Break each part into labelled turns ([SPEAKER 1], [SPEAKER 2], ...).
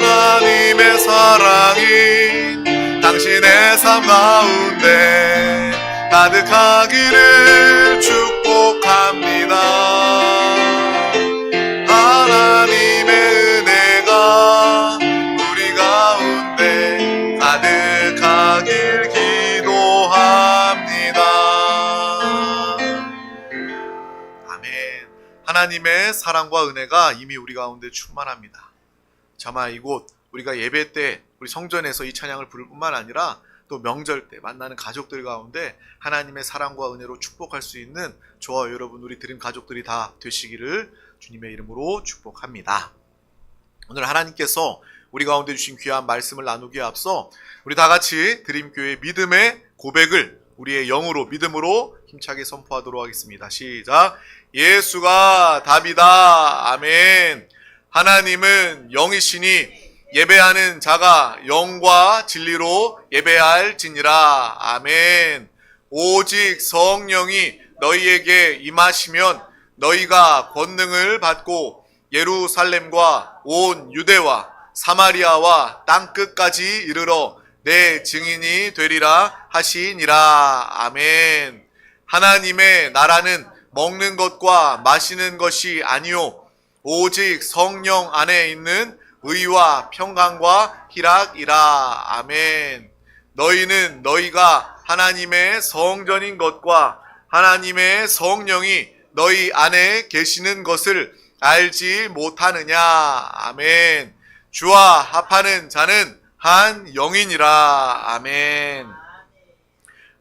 [SPEAKER 1] 하나님의 사랑이 당신의 삶 가운데 가득하기를 축복합니다. 하나님의 은혜가 우리 가운데 가득하길 기도합니다. 아멘. 하나님의 사랑과 은혜가 이미 우리 가운데 충만합니다. 정말 이곳 우리가 예배 때 우리 성전에서 이 찬양을 부를 뿐만 아니라 또 명절 때 만나는 가족들 가운데 하나님의 사랑과 은혜로 축복할 수 있는 저와 여러분 우리 드림 가족들이 다 되시기를 주님의 이름으로 축복합니다. 오늘 하나님께서 우리 가운데 주신 귀한 말씀을 나누기에 앞서 우리 다 같이 드림교회 믿음의 고백을 우리의 영으로 믿음으로 힘차게 선포하도록 하겠습니다. 시작. 예수가 답이다. 아멘. 하나님은 영이시니 예배하는 자가 영과 진리로 예배할지니라. 아멘. 오직 성령이 너희에게 임하시면 너희가 권능을 받고 예루살렘과 온 유대와 사마리아와 땅 끝까지 이르러 내 증인이 되리라 하시니라. 아멘. 하나님의 나라는 먹는 것과 마시는 것이 아니요 오직 성령 안에 있는 의와 평강과 희락이라. 아멘. 너희는 너희가 하나님의 성전인 것과 하나님의 성령이 너희 안에 계시는 것을 알지 못하느냐. 아멘. 주와 합하는 자는 한 영이니라. 아멘.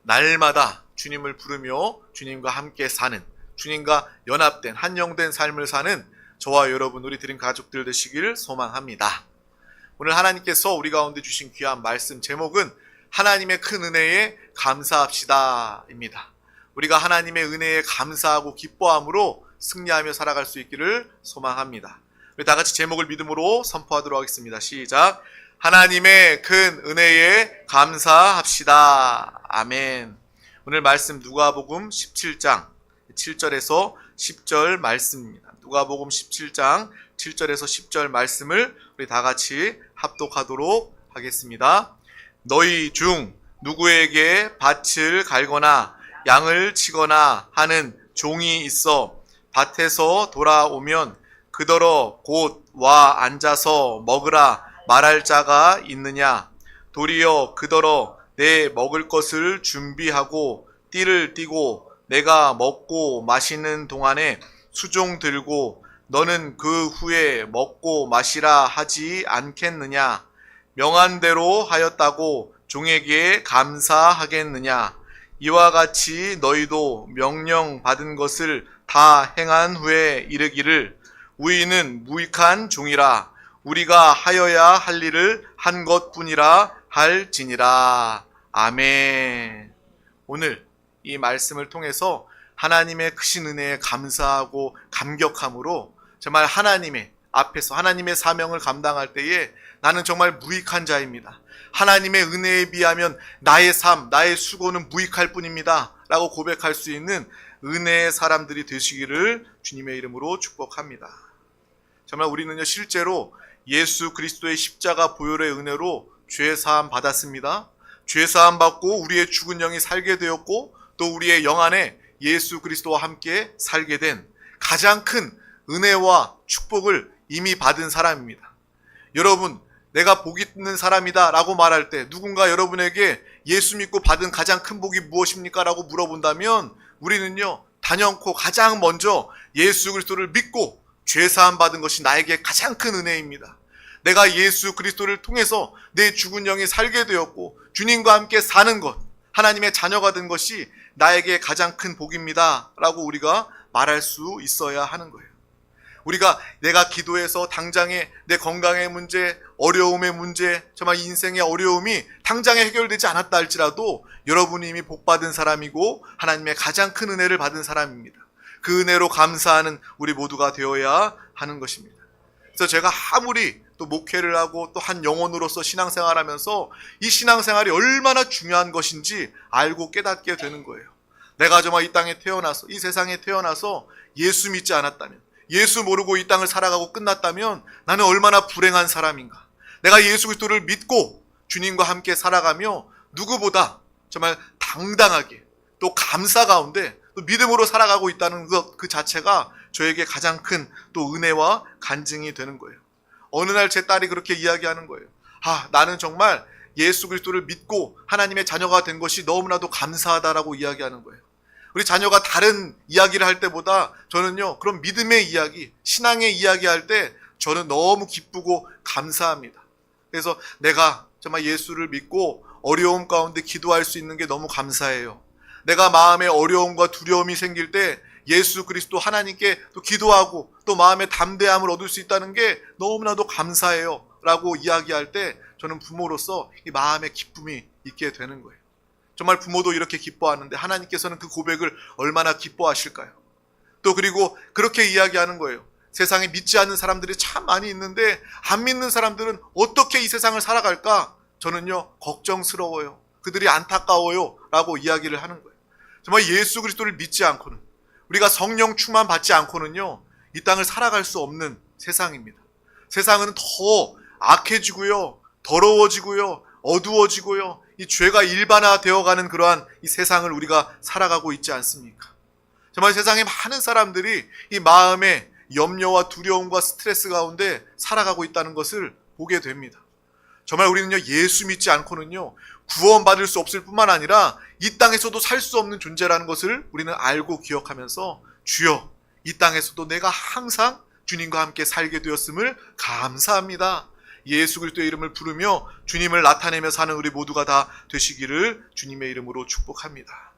[SPEAKER 1] 날마다 주님을 부르며 주님과 함께 사는 주님과 연합된 한영된 삶을 사는 저와 여러분 우리 드림 가족들 되시기를 소망합니다. 오늘 하나님께서 우리 가운데 주신 귀한 말씀 제목은 하나님의 큰 은혜에 감사합시다입니다. 우리가 하나님의 은혜에 감사하고 기뻐함으로 승리하며 살아갈 수 있기를 소망합니다. 우리 다 같이 제목을 믿음으로 선포하도록 하겠습니다. 시작. 하나님의 큰 은혜에 감사합시다. 아멘. 오늘 말씀 누가복음 17장 7절에서 10절 말씀입니다. 누가복음 17장 7절에서 10절 말씀을 우리 다 같이 합독하도록 하겠습니다. 너희 중 누구에게 밭을 갈거나 양을 치거나 하는 종이 있어 밭에서 돌아오면 그더러 곧 와 앉아서 먹으라 말할 자가 있느냐 도리어 그더러 내 먹을 것을 준비하고 띠를 띠고 내가 먹고 마시는 동안에 수종 들고 너는 그 후에 먹고 마시라 하지 않겠느냐? 명한 대로 하였다고 종에게 감사하겠느냐? 이와 같이 너희도 명령 받은 것을 다 행한 후에 이르기를 우리는 무익한 종이라. 우리가 하여야 할 일을 한 것뿐이라 할지니라. 아멘. 오늘 이 말씀을 통해서 하나님의 크신 은혜에 감사하고 감격함으로 정말 하나님의 앞에서 하나님의 사명을 감당할 때에 나는 정말 무익한 자입니다. 하나님의 은혜에 비하면 나의 삶, 나의 수고는 무익할 뿐입니다. 라고 고백할 수 있는 은혜의 사람들이 되시기를 주님의 이름으로 축복합니다. 정말 우리는요, 실제로 예수 그리스도의 십자가 보혈의 은혜로 죄 사함 받았습니다. 죄 사함 받고 우리의 죽은 영이 살게 되었고 또 우리의 영 안에 예수 그리스도와 함께 살게 된 가장 큰 은혜와 축복을 이미 받은 사람입니다. 여러분, 내가 복 있는 사람이다 라고 말할 때 누군가 여러분에게 예수 믿고 받은 가장 큰 복이 무엇입니까? 라고 물어본다면 우리는요, 단연코 가장 먼저 예수 그리스도를 믿고 죄사함 받은 것이 나에게 가장 큰 은혜입니다. 내가 예수 그리스도를 통해서 내 죽은 영이 살게 되었고 주님과 함께 사는 것, 하나님의 자녀가 된 것이 나에게 가장 큰 복입니다. 라고 우리가 말할 수 있어야 하는 거예요. 우리가 내가 기도해서 당장에 내 건강의 문제, 어려움의 문제, 정말 인생의 어려움이 당장에 해결되지 않았다 할지라도 여러분이 이미 복받은 사람이고 하나님의 가장 큰 은혜를 받은 사람입니다. 그 은혜로 감사하는 우리 모두가 되어야 하는 것입니다. 그래서 제가 아무리 또 목회를 하고 또 한 영혼으로서 신앙생활 하면서 이 신앙생활이 얼마나 중요한 것인지 알고 깨닫게 되는 거예요. 내가 정말 이 땅에 태어나서, 이 세상에 태어나서 예수 믿지 않았다면, 예수 모르고 이 땅을 살아가고 끝났다면 나는 얼마나 불행한 사람인가. 내가 예수 그리스도를 믿고 주님과 함께 살아가며 누구보다 정말 당당하게 또 감사 가운데 또 믿음으로 살아가고 있다는 것 그 자체가 저에게 가장 큰 또 은혜와 간증이 되는 거예요. 어느 날 제 딸이 그렇게 이야기하는 거예요. 아, 나는 정말 예수 그리스도를 믿고 하나님의 자녀가 된 것이 너무나도 감사하다라고 이야기하는 거예요. 우리 자녀가 다른 이야기를 할 때보다 저는요, 그런 믿음의 이야기, 신앙의 이야기 할 때 저는 너무 기쁘고 감사합니다. 그래서 내가 정말 예수를 믿고 어려움 가운데 기도할 수 있는 게 너무 감사해요. 내가 마음에 어려움과 두려움이 생길 때 예수 그리스도 하나님께 또 기도하고 또 마음의 담대함을 얻을 수 있다는 게 너무나도 감사해요. 라고 이야기할 때 저는 부모로서 이 마음의 기쁨이 있게 되는 거예요. 정말 부모도 이렇게 기뻐하는데 하나님께서는 그 고백을 얼마나 기뻐하실까요? 또 그리고 그렇게 이야기하는 거예요. 세상에 믿지 않는 사람들이 참 많이 있는데 안 믿는 사람들은 어떻게 이 세상을 살아갈까? 저는요 걱정스러워요. 그들이 안타까워요. 라고 이야기를 하는 거예요. 정말 예수 그리스도를 믿지 않고는 우리가 성령 충만 받지 않고는요 이 땅을 살아갈 수 없는 세상입니다. 세상은 더 악해지고요, 더러워지고요, 어두워지고요, 이 죄가 일반화되어가는 그러한 이 세상을 우리가 살아가고 있지 않습니까? 정말 세상에 많은 사람들이 이 마음에 염려와 두려움과 스트레스 가운데 살아가고 있다는 것을 보게 됩니다. 정말 우리는요, 예수 믿지 않고는요, 구원받을 수 없을 뿐만 아니라 이 땅에서도 살 수 없는 존재라는 것을 우리는 알고 기억하면서 주여, 이 땅에서도 내가 항상 주님과 함께 살게 되었음을 감사합니다. 예수 그리스도의 이름을 부르며 주님을 나타내며 사는 우리 모두가 다 되시기를 주님의 이름으로 축복합니다.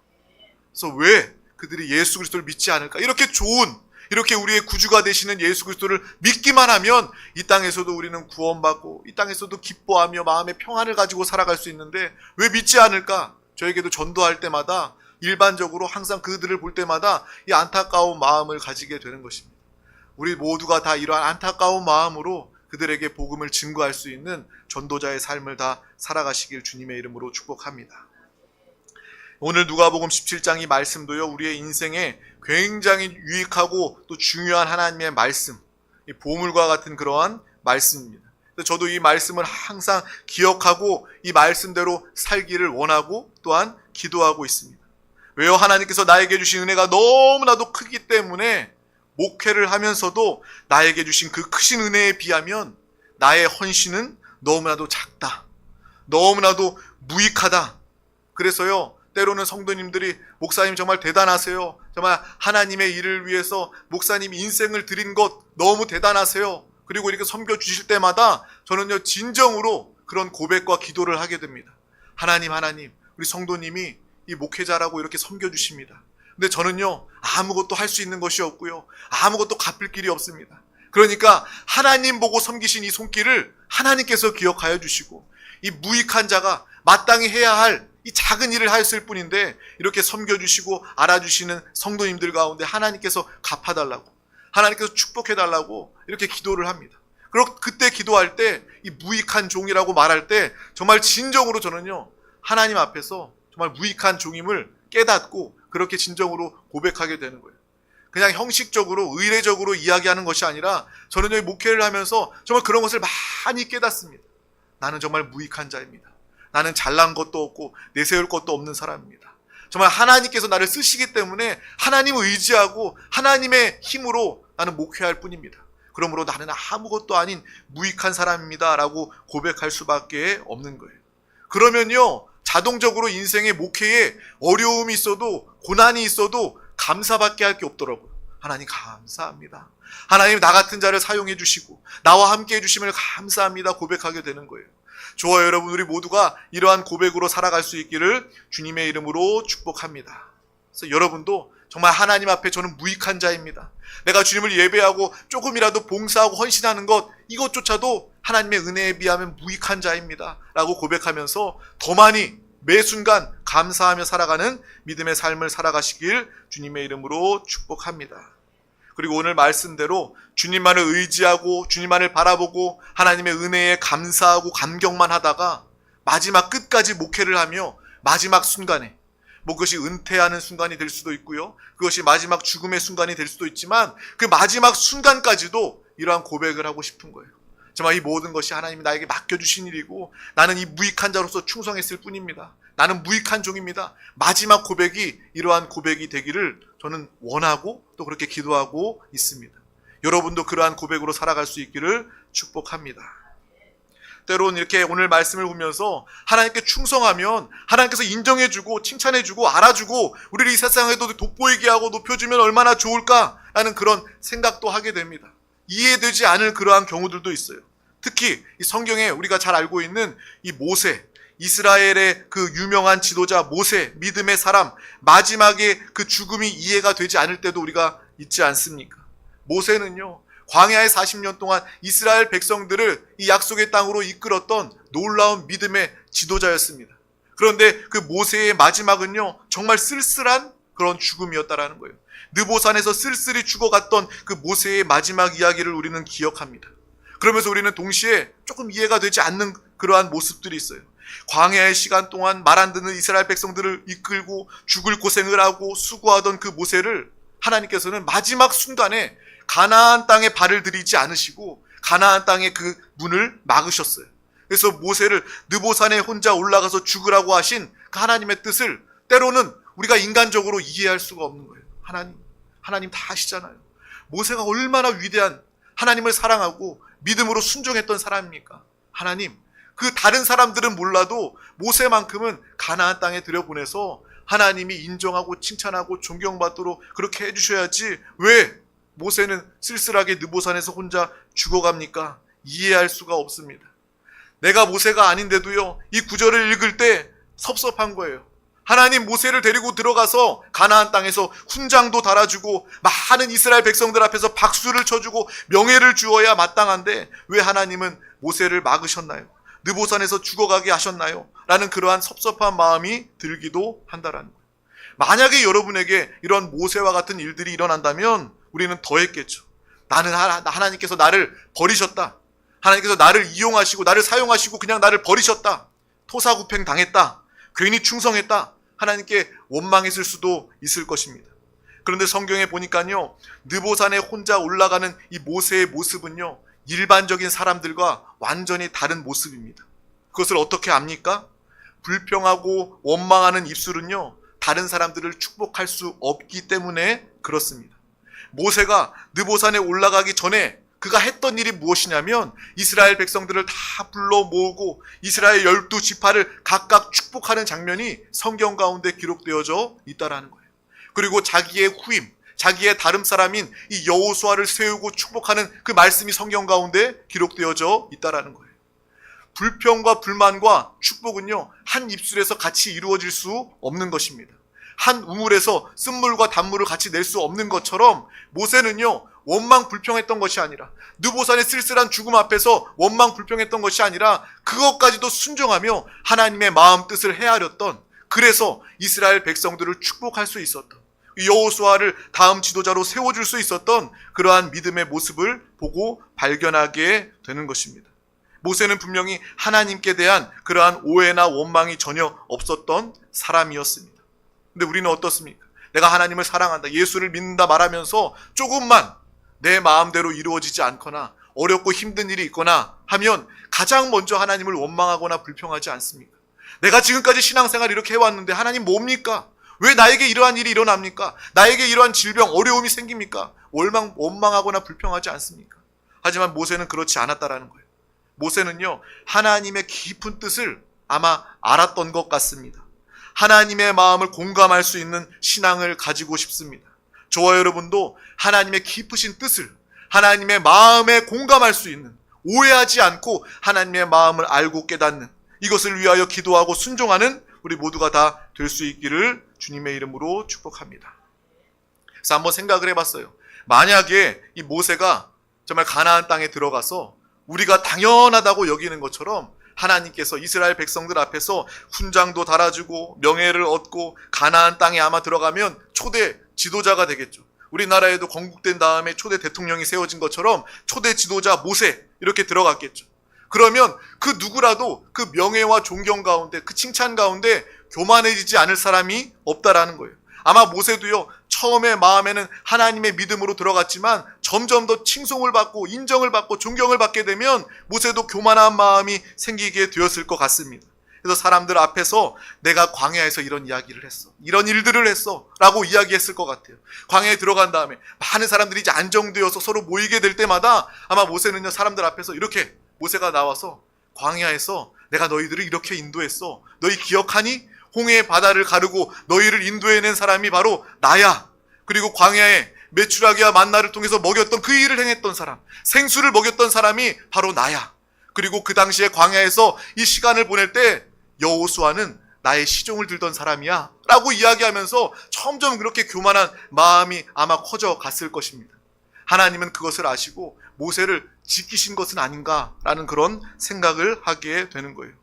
[SPEAKER 1] 그래서 왜 그들이 예수 그리스도를 믿지 않을까? 이렇게 좋은 이렇게 우리의 구주가 되시는 예수 그리스도를 믿기만 하면 이 땅에서도 우리는 구원받고 이 땅에서도 기뻐하며 마음의 평안을 가지고 살아갈 수 있는데 왜 믿지 않을까? 저에게도 전도할 때마다 일반적으로 항상 그들을 볼 때마다 이 안타까운 마음을 가지게 되는 것입니다. 우리 모두가 다 이러한 안타까운 마음으로 그들에게 복음을 증거할 수 있는 전도자의 삶을 다 살아가시길 주님의 이름으로 축복합니다. 오늘 누가복음 17장 이 말씀도요 우리의 인생에 굉장히 유익하고 또 중요한 하나님의 말씀, 이 보물과 같은 그러한 말씀입니다. 저도 이 말씀을 항상 기억하고 이 말씀대로 살기를 원하고 또한 기도하고 있습니다. 왜요? 하나님께서 나에게 주신 은혜가 너무나도 크기 때문에 목회를 하면서도 나에게 주신 그 크신 은혜에 비하면 나의 헌신은 너무나도 작다. 너무나도 무익하다. 그래서요, 때로는 성도님들이 목사님 정말 대단하세요. 정말 하나님의 일을 위해서 목사님 인생을 드린 것 너무 대단하세요. 그리고 이렇게 섬겨 주실 때마다 저는요, 진정으로 그런 고백과 기도를 하게 됩니다. 하나님, 하나님, 우리 성도님이 이 목회자라고 이렇게 섬겨 주십니다. 근데 저는요, 아무것도 할 수 있는 것이 없고요. 아무것도 갚을 길이 없습니다. 그러니까 하나님 보고 섬기신 이 손길을 하나님께서 기억하여 주시고 이 무익한 자가 마땅히 해야 할 이 작은 일을 하였을 뿐인데 이렇게 섬겨주시고 알아주시는 성도님들 가운데 하나님께서 갚아달라고 하나님께서 축복해달라고 이렇게 기도를 합니다. 그리고 그때 기도할 때 이 무익한 종이라고 말할 때 정말 진정으로 저는요 하나님 앞에서 정말 무익한 종임을 깨닫고 그렇게 진정으로 고백하게 되는 거예요. 그냥 형식적으로 의례적으로 이야기하는 것이 아니라 저는 여기 목회를 하면서 정말 그런 것을 많이 깨닫습니다. 나는 정말 무익한 자입니다. 나는 잘난 것도 없고 내세울 것도 없는 사람입니다. 정말 하나님께서 나를 쓰시기 때문에 하나님을 의지하고 하나님의 힘으로 나는 목회할 뿐입니다. 그러므로 나는 아무것도 아닌 무익한 사람입니다. 라고 고백할 수밖에 없는 거예요. 그러면요, 자동적으로 인생의 목회에 어려움이 있어도, 고난이 있어도 감사밖에 할 게 없더라고요. 하나님 감사합니다. 하나님 나 같은 자를 사용해 주시고, 나와 함께 해 주심을 감사합니다. 고백하게 되는 거예요. 좋아요, 여러분. 우리 모두가 이러한 고백으로 살아갈 수 있기를 주님의 이름으로 축복합니다. 그래서 여러분도 정말 하나님 앞에 저는 무익한 자입니다. 내가 주님을 예배하고 조금이라도 봉사하고 헌신하는 것, 이것조차도 하나님의 은혜에 비하면 무익한 자입니다. 라고 고백하면서 더 많이 매 순간 감사하며 살아가는 믿음의 삶을 살아가시길 주님의 이름으로 축복합니다. 그리고 오늘 말씀대로 주님만을 의지하고 주님만을 바라보고 하나님의 은혜에 감사하고 감격만 하다가 마지막 끝까지 목회를 하며 마지막 순간에 뭐 그것이 은퇴하는 순간이 될 수도 있고요. 그것이 마지막 죽음의 순간이 될 수도 있지만 그 마지막 순간까지도 이러한 고백을 하고 싶은 거예요. 정말 이 모든 것이 하나님이 나에게 맡겨주신 일이고 나는 이 무익한 자로서 충성했을 뿐입니다. 나는 무익한 종입니다. 마지막 고백이 이러한 고백이 되기를 저는 원하고 또 그렇게 기도하고 있습니다. 여러분도 그러한 고백으로 살아갈 수 있기를 축복합니다. 때론 이렇게 오늘 말씀을 보면서 하나님께 충성하면 하나님께서 인정해주고 칭찬해주고 알아주고 우리를 이 세상에도 돋보이게 하고 높여주면 얼마나 좋을까라는 그런 생각도 하게 됩니다. 이해되지 않을 그러한 경우들도 있어요. 특히 이 성경에 우리가 잘 알고 있는 이 모세, 이스라엘의 그 유명한 지도자 모세, 믿음의 사람, 마지막에 그 죽음이 이해가 되지 않을 때도 우리가 있지 않습니까? 모세는요, 광야의 40년 동안 이스라엘 백성들을 이 약속의 땅으로 이끌었던 놀라운 믿음의 지도자였습니다. 그런데 그 모세의 마지막은요, 정말 쓸쓸한 그런 죽음이었다라는 거예요. 느보산에서 쓸쓸히 죽어갔던 그 모세의 마지막 이야기를 우리는 기억합니다. 그러면서 우리는 동시에 조금 이해가 되지 않는 그러한 모습들이 있어요. 광야의 시간 동안 말 안 듣는 이스라엘 백성들을 이끌고 죽을 고생을 하고 수고하던 그 모세를 하나님께서는 마지막 순간에 가나안 땅에 발을 들이지 않으시고 가나안 땅의 그 문을 막으셨어요. 그래서 모세를 느보산에 혼자 올라가서 죽으라고 하신 그 하나님의 뜻을 때로는 우리가 인간적으로 이해할 수가 없는 거예요. 하나님, 하나님 다 아시잖아요. 모세가 얼마나 위대한 하나님을 사랑하고 믿음으로 순종했던 사람입니까? 하나님, 그 다른 사람들은 몰라도 모세만큼은 가나안 땅에 들여보내서 하나님이 인정하고 칭찬하고 존경받도록 그렇게 해주셔야지 왜 모세는 쓸쓸하게 느보산에서 혼자 죽어갑니까? 이해할 수가 없습니다. 내가 모세가 아닌데도요, 이 구절을 읽을 때 섭섭한 거예요. 하나님 모세를 데리고 들어가서 가나안 땅에서 훈장도 달아주고 많은 이스라엘 백성들 앞에서 박수를 쳐주고 명예를 주어야 마땅한데 왜 하나님은 모세를 막으셨나요? 느보산에서 죽어가게 하셨나요? 라는 그러한 섭섭한 마음이 들기도 한다라는 거예요. 만약에 여러분에게 이런 모세와 같은 일들이 일어난다면 우리는 더 했겠죠. 나는 하나, 하나님께서 나를 버리셨다. 하나님께서 나를 이용하시고 나를 사용하시고 그냥 나를 버리셨다. 토사구팽 당했다. 괜히 충성했다. 하나님께 원망했을 수도 있을 것입니다. 그런데 성경에 보니까요. 느보산에 혼자 올라가는 이 모세의 모습은요. 일반적인 사람들과 완전히 다른 모습입니다. 그것을 어떻게 압니까? 불평하고 원망하는 입술은요. 다른 사람들을 축복할 수 없기 때문에 그렇습니다. 모세가 느보산에 올라가기 전에 그가 했던 일이 무엇이냐면 이스라엘 백성들을 다 불러 모으고 이스라엘 열두 지파를 각각 축복하는 장면이 성경 가운데 기록되어져 있다라는 거예요. 그리고 자기의 후임, 자기의 다름 사람인 이 여호수아를 세우고 축복하는 그 말씀이 성경 가운데 기록되어져 있다라는 거예요. 불평과 불만과 축복은요 한 입술에서 같이 이루어질 수 없는 것입니다. 한 우물에서 쓴물과 단물을 같이 낼 수 없는 것처럼 모세는요 원망 불평했던 것이 아니라 느보산의 쓸쓸한 죽음 앞에서 원망 불평했던 것이 아니라 그것까지도 순종하며 하나님의 마음 뜻을 헤아렸던 그래서 이스라엘 백성들을 축복할 수 있었던 여호수아를 다음 지도자로 세워줄 수 있었던 그러한 믿음의 모습을 보고 발견하게 되는 것입니다. 모세는 분명히 하나님께 대한 그러한 오해나 원망이 전혀 없었던 사람이었습니다. 근데 우리는 어떻습니까? 내가 하나님을 사랑한다, 예수를 믿는다 말하면서 조금만 내 마음대로 이루어지지 않거나 어렵고 힘든 일이 있거나 하면 가장 먼저 하나님을 원망하거나 불평하지 않습니까? 내가 지금까지 신앙생활 이렇게 해왔는데 하나님 뭡니까? 왜 나에게 이러한 일이 일어납니까? 나에게 이러한 질병, 어려움이 생깁니까? 원망, 원망하거나 불평하지 않습니까? 하지만 모세는 그렇지 않았다라는 거예요. 모세는요, 하나님의 깊은 뜻을 아마 알았던 것 같습니다. 하나님의 마음을 공감할 수 있는 신앙을 가지고 싶습니다. 저와 여러분도 하나님의 깊으신 뜻을 하나님의 마음에 공감할 수 있는 오해하지 않고 하나님의 마음을 알고 깨닫는 이것을 위하여 기도하고 순종하는 우리 모두가 다 될 수 있기를 주님의 이름으로 축복합니다. 그래서 한번 생각을 해봤어요. 만약에 이 모세가 정말 가나안 땅에 들어가서 우리가 당연하다고 여기는 것처럼 하나님께서 이스라엘 백성들 앞에서 훈장도 달아주고 명예를 얻고 가나안 땅에 아마 들어가면 초대 지도자가 되겠죠. 우리나라에도 건국된 다음에 초대 대통령이 세워진 것처럼 초대 지도자 모세 이렇게 들어갔겠죠. 그러면 그 누구라도 그 명예와 존경 가운데 그 칭찬 가운데 교만해지지 않을 사람이 없다라는 거예요. 아마 모세도요 처음에 마음에는 하나님의 믿음으로 들어갔지만 점점 더 칭송을 받고 인정을 받고 존경을 받게 되면 모세도 교만한 마음이 생기게 되었을 것 같습니다. 그래서 사람들 앞에서 내가 광야에서 이런 이야기를 했어. 이런 일들을 했어. 라고 이야기했을 것 같아요. 광야에 들어간 다음에 많은 사람들이 이제 안정되어서 서로 모이게 될 때마다 아마 모세는요, 사람들 앞에서 이렇게 모세가 나와서 광야에서 내가 너희들을 이렇게 인도했어. 너희 기억하니? 홍해의 바다를 가르고 너희를 인도해낸 사람이 바로 나야. 그리고 광야에 메추라기와 만나를 통해서 먹였던 그 일을 행했던 사람, 생수를 먹였던 사람이 바로 나야. 그리고 그 당시에 광야에서 이 시간을 보낼 때 여호수아는 나의 시종을 들던 사람이야. 라고 이야기하면서 점점 그렇게 교만한 마음이 아마 커져 갔을 것입니다. 하나님은 그것을 아시고 모세를 지키신 것은 아닌가라는 그런 생각을 하게 되는 거예요.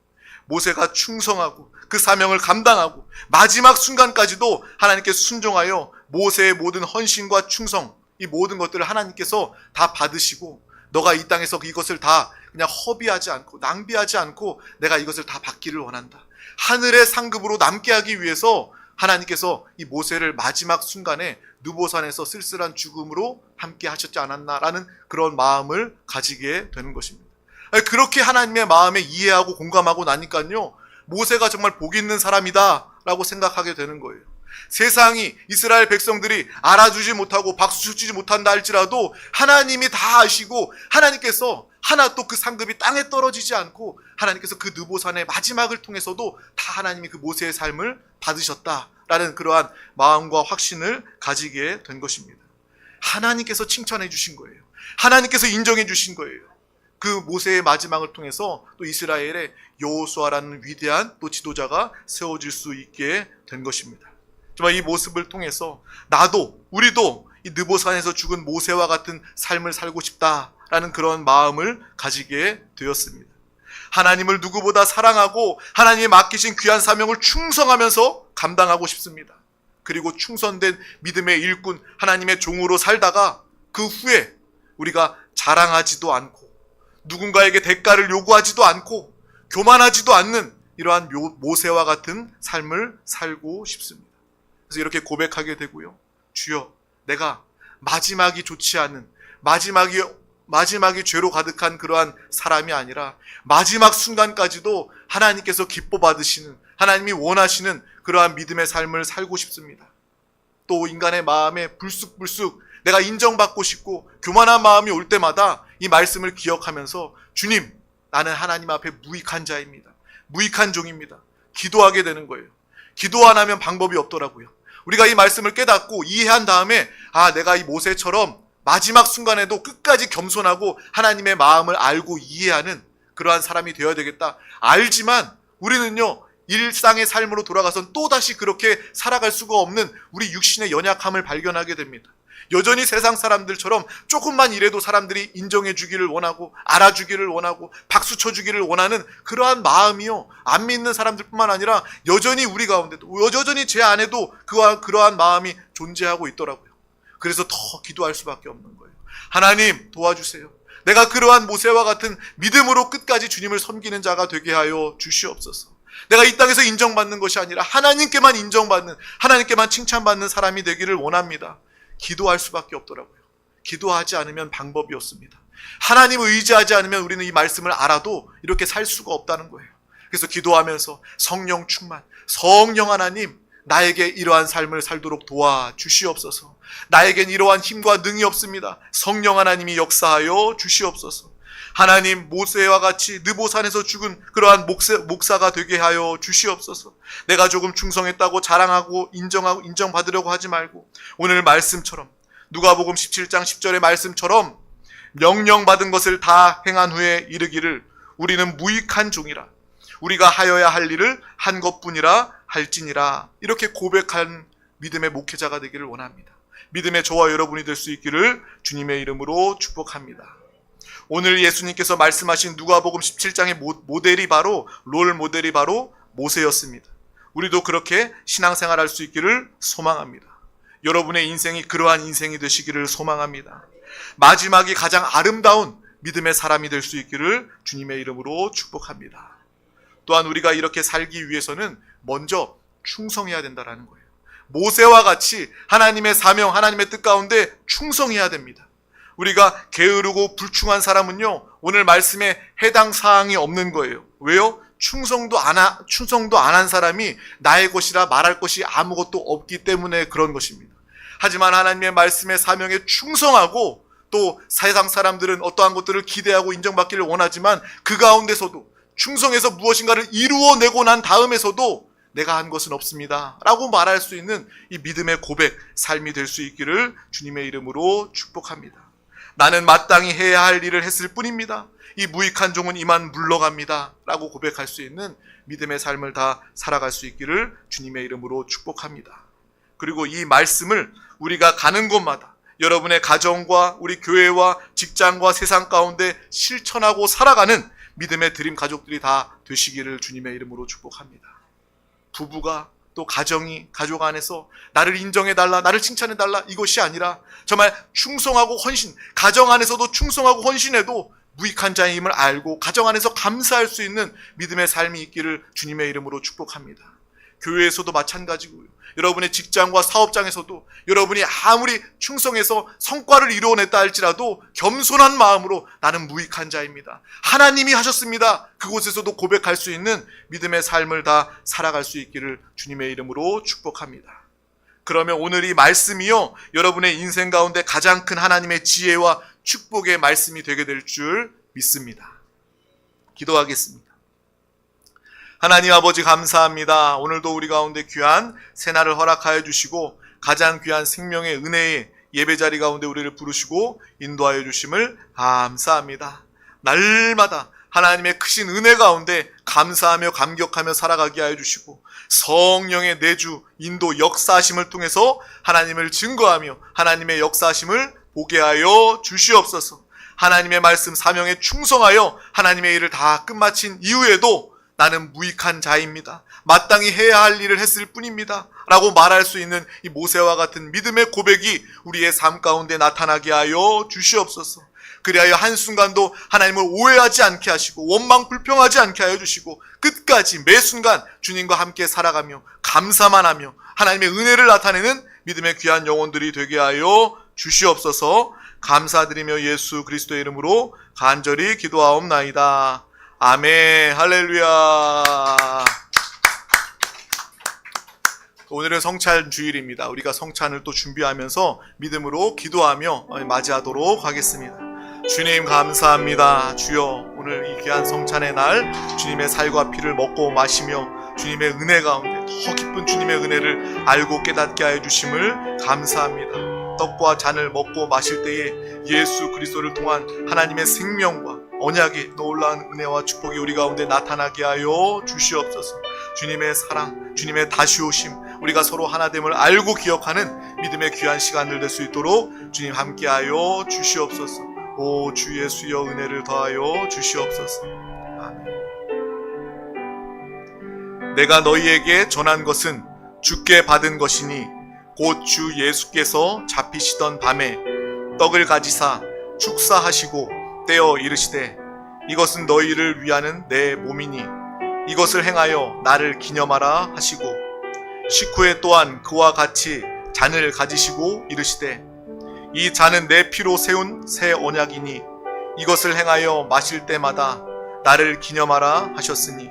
[SPEAKER 1] 모세가 충성하고 그 사명을 감당하고 마지막 순간까지도 하나님께 순종하여 모세의 모든 헌신과 충성, 이 모든 것들을 하나님께서 다 받으시고 너가 이 땅에서 이것을 다 그냥 허비하지 않고 낭비하지 않고 내가 이것을 다 받기를 원한다. 하늘의 상급으로 남게 하기 위해서 하나님께서 이 모세를 마지막 순간에 누보산에서 쓸쓸한 죽음으로 함께 하셨지 않았나라는 그런 마음을 가지게 되는 것입니다. 그렇게 하나님의 마음에 이해하고 공감하고 나니까요, 모세가 정말 복 있는 사람이다라고 생각하게 되는 거예요. 세상이 이스라엘 백성들이 알아주지 못하고 박수 치지 못한다 할지라도 하나님이 다 아시고 하나님께서 하나 또 그 상급이 땅에 떨어지지 않고 하나님께서 그 느보산의 마지막을 통해서도 다 하나님이 그 모세의 삶을 받으셨다라는 그러한 마음과 확신을 가지게 된 것입니다. 하나님께서 칭찬해 주신 거예요. 하나님께서 인정해 주신 거예요. 그 모세의 마지막을 통해서 또 이스라엘의 여호수아라는 위대한 또 지도자가 세워질 수 있게 된 것입니다. 정말 이 모습을 통해서 나도 우리도 이 느보산에서 죽은 모세와 같은 삶을 살고 싶다 라는 그런 마음을 가지게 되었습니다. 하나님을 누구보다 사랑하고 하나님이 맡기신 귀한 사명을 충성하면서 감당하고 싶습니다. 그리고 충성된 믿음의 일꾼 하나님의 종으로 살다가 그 후에 우리가 자랑하지도 않고 누군가에게 대가를 요구하지도 않고 교만하지도 않는 이러한 모세와 같은 삶을 살고 싶습니다. 그래서 이렇게 고백하게 되고요. 주여, 내가 마지막이 좋지 않은 마지막이 마지막이 죄로 가득한 그러한 사람이 아니라 마지막 순간까지도 하나님께서 기뻐 받으시는 하나님이 원하시는 그러한 믿음의 삶을 살고 싶습니다. 또 인간의 마음에 불쑥불쑥 내가 인정받고 싶고 교만한 마음이 올 때마다 이 말씀을 기억하면서 주님, 나는 하나님 앞에 무익한 자입니다. 무익한 종입니다. 기도하게 되는 거예요. 기도 안 하면 방법이 없더라고요. 우리가 이 말씀을 깨닫고 이해한 다음에 아, 내가 이 모세처럼 마지막 순간에도 끝까지 겸손하고 하나님의 마음을 알고 이해하는 그러한 사람이 되어야 되겠다. 알지만 우리는요, 일상의 삶으로 돌아가선 또다시 그렇게 살아갈 수가 없는 우리 육신의 연약함을 발견하게 됩니다. 여전히 세상 사람들처럼 조금만 일해도 사람들이 인정해 주기를 원하고 알아주기를 원하고 박수 쳐 주기를 원하는 그러한 마음이요. 안 믿는 사람들뿐만 아니라 여전히 우리 가운데도 여전히 제 안에도 그와 그러한 마음이 존재하고 있더라고요. 그래서 더 기도할 수밖에 없는 거예요. 하나님 도와주세요. 내가 그러한 모세와 같은 믿음으로 끝까지 주님을 섬기는 자가 되게 하여 주시옵소서. 내가 이 땅에서 인정받는 것이 아니라 하나님께만 인정받는, 하나님께만 칭찬받는 사람이 되기를 원합니다. 기도할 수밖에 없더라고요. 기도하지 않으면 방법이 없습니다. 하나님을 의지하지 않으면 우리는 이 말씀을 알아도 이렇게 살 수가 없다는 거예요. 그래서 기도하면서 성령 충만, 성령 하나님, 나에게 이러한 삶을 살도록 도와 주시옵소서. 나에겐 이러한 힘과 능이 없습니다. 성령 하나님이 역사하여 주시옵소서. 하나님 모세와 같이 느보산에서 죽은 그러한 목사, 목사 가 되게 하여 주시옵소서. 내가 조금 충성했다고 자랑하고 인정하고 인정받으려고 하지 말고 오늘 말씀처럼 누가복음 17장 10절의 말씀처럼 명령 받은 것을 다 행한 후에 이르기를 우리는 무익한 종이라 우리가 하여야 할 일을 한 것뿐이라 할지니라 이렇게 고백한 믿음의 목회자가 되기를 원합니다. 믿음의 저와 여러분이 될 수 있기를 주님의 이름으로 축복합니다. 오늘 예수님께서 말씀하신 누가복음 17장의 모델이 바로 롤 모델이 바로 모세였습니다. 우리도 그렇게 신앙생활 할 수 있기를 소망합니다. 여러분의 인생이 그러한 인생이 되시기를 소망합니다. 마지막이 가장 아름다운 믿음의 사람이 될 수 있기를 주님의 이름으로 축복합니다. 또한 우리가 이렇게 살기 위해서는 먼저 충성해야 된다라는 거예요. 모세와 같이 하나님의 사명, 하나님의 뜻 가운데 충성해야 됩니다. 우리가 게으르고 불충한 사람은요, 오늘 말씀에 해당 사항이 없는 거예요. 왜요? 충성도 안, 하, 충성도 안 한 사람이 나의 것이라 말할 것이 아무것도 없기 때문에 그런 것입니다. 하지만 하나님의 말씀의 사명에 충성하고 또 세상 사람들은 어떠한 것들을 기대하고 인정받기를 원하지만 그 가운데서도 충성해서 무엇인가를 이루어내고 난 다음에서도 내가 한 것은 없습니다. 라고 말할 수 있는 이 믿음의 고백, 삶이 될 수 있기를 주님의 이름으로 축복합니다. 나는 마땅히 해야 할 일을 했을 뿐입니다. 이 무익한 종은 이만 물러갑니다. 라고 고백할 수 있는 믿음의 삶을 다 살아갈 수 있기를 주님의 이름으로 축복합니다. 그리고 이 말씀을 우리가 가는 곳마다 여러분의 가정과 우리 교회와 직장과 세상 가운데 실천하고 살아가는 믿음의 드림 가족들이 다 되시기를 주님의 이름으로 축복합니다. 부부가 또 가정이 가족 안에서 나를 인정해 달라, 나를 칭찬해 달라 이것이 아니라 정말 충성하고 헌신, 가정 안에서도 충성하고 헌신해도 무익한 자임을 알고 가정 안에서 감사할 수 있는 믿음의 삶이 있기를 주님의 이름으로 축복합니다. 교회에서도 마찬가지고요. 여러분의 직장과 사업장에서도 여러분이 아무리 충성해서 성과를 이루어냈다 할지라도 겸손한 마음으로 나는 무익한 자입니다. 하나님이 하셨습니다. 그곳에서도 고백할 수 있는 믿음의 삶을 다 살아갈 수 있기를 주님의 이름으로 축복합니다. 그러면 오늘 이 말씀이요, 여러분의 인생 가운데 가장 큰 하나님의 지혜와 축복의 말씀이 되게 될 줄 믿습니다. 기도하겠습니다. 하나님 아버지 감사합니다. 오늘도 우리 가운데 귀한 새날을 허락하여 주시고 가장 귀한 생명의 은혜의 예배 자리 가운데 우리를 부르시고 인도하여 주심을 감사합니다. 날마다 하나님의 크신 은혜 가운데 감사하며 감격하며 살아가게 하여 주시고 성령의 내주 인도 역사하심을 통해서 하나님을 증거하며 하나님의 역사하심을 보게 하여 주시옵소서. 하나님의 말씀 사명에 충성하여 하나님의 일을 다 끝마친 이후에도 나는 무익한 자입니다. 마땅히 해야 할 일을 했을 뿐입니다. 라고 말할 수 있는 이 모세와 같은 믿음의 고백이 우리의 삶 가운데 나타나게 하여 주시옵소서. 그리하여 한순간도 하나님을 오해하지 않게 하시고 원망 불평하지 않게 하여 주시고 끝까지 매 순간 주님과 함께 살아가며 감사만 하며 하나님의 은혜를 나타내는 믿음의 귀한 영혼들이 되게 하여 주시옵소서 감사드리며 예수 그리스도의 이름으로 간절히 기도하옵나이다. 아멘. 할렐루야. 오늘은 성찬 주일입니다. 우리가 성찬을 또 준비하면서 믿음으로 기도하며 맞이하도록 하겠습니다. 주님 감사합니다. 주여 오늘 이 귀한 성찬의 날 주님의 살과 피를 먹고 마시며 주님의 은혜 가운데 더 깊은 주님의 은혜를 알고 깨닫게 하여 주심을 감사합니다. 떡과 잔을 먹고 마실 때에 예수 그리스도를 통한 하나님의 생명과 언약의 놀라운 은혜와 축복이 우리 가운데 나타나게 하여 주시옵소서. 주님의 사랑, 주님의 다시 오심, 우리가 서로 하나됨을 알고 기억하는 믿음의 귀한 시간들 될 수 있도록 주님 함께하여 주시옵소서. 오 주 예수여 은혜를 더하여 주시옵소서. 아멘. 내가 너희에게 전한 것은 주께 받은 것이니 곧 주 예수께서 잡히시던 밤에 떡을 가지사 축사하시고 떼어 이르시되 이것은 너희를 위하는 내 몸이니 이것을 행하여 나를 기념하라 하시고 식후에 또한 그와 같이 잔을 가지시고 이르시되 이 잔은 내 피로 세운 새 언약이니 이것을 행하여 마실 때마다 나를 기념하라 하셨으니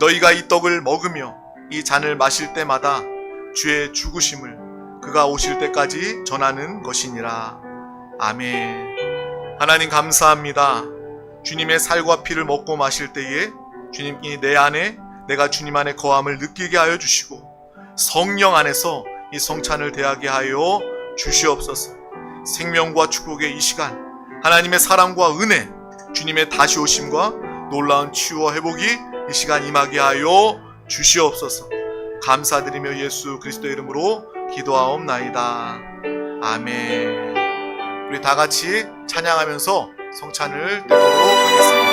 [SPEAKER 1] 너희가 이 떡을 먹으며 이 잔을 마실 때마다 주의 죽으심을 그가 오실 때까지 전하는 것이니라 아멘. 하나님 감사합니다. 주님의 살과 피를 먹고 마실 때에 주님이 내 안에 내가 주님 안에 거함을 느끼게 하여 주시고 성령 안에서 이 성찬을 대하게 하여 주시옵소서. 생명과 축복의 이 시간 하나님의 사랑과 은혜 주님의 다시 오심과 놀라운 치유와 회복이 이 시간 임하게 하여 주시옵소서. 감사드리며 예수 그리스도 이름으로 기도하옵나이다. 아멘. 우리 다 같이 찬양하면서 성찬을 떼도록 하겠습니다.